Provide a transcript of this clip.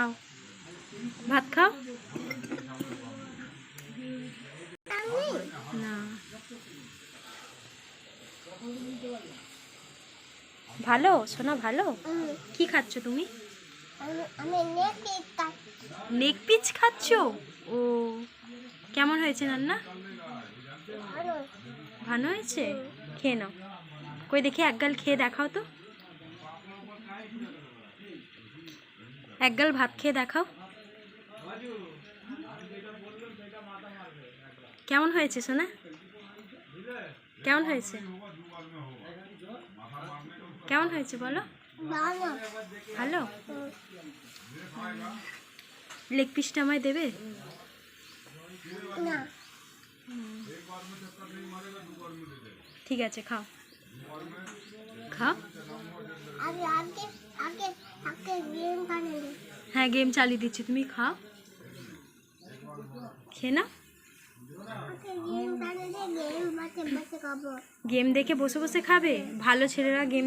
খাও। ভাত খাও? না। ভালো? সোনা, ভালো? কি খাচ্ছ তুমি? আমি নেকি নেক পিচ খাচ্ছ? ও, কেমন হয়েছে রান্না? ভালো হয়েছে? খেয়ে নাও। কই দেখি এক গাল খেয়ে দেখাও তো। এক গাল ভাত খেয়ে দেখাও। কেমন হয়েছে সোনা? কেমন হয়েছে? কেমন হয়েছে বলো? ভালো। লেগ পিসটা আমায় দেবে? ঠিক আছে খাও। খাও? হ্যাঁ গেম চালিয়ে দিচ্ছি। তুমি খাও। খেনা গেম গেম দেখে বসে বসে খাবে? ভালো ছেলেরা গেম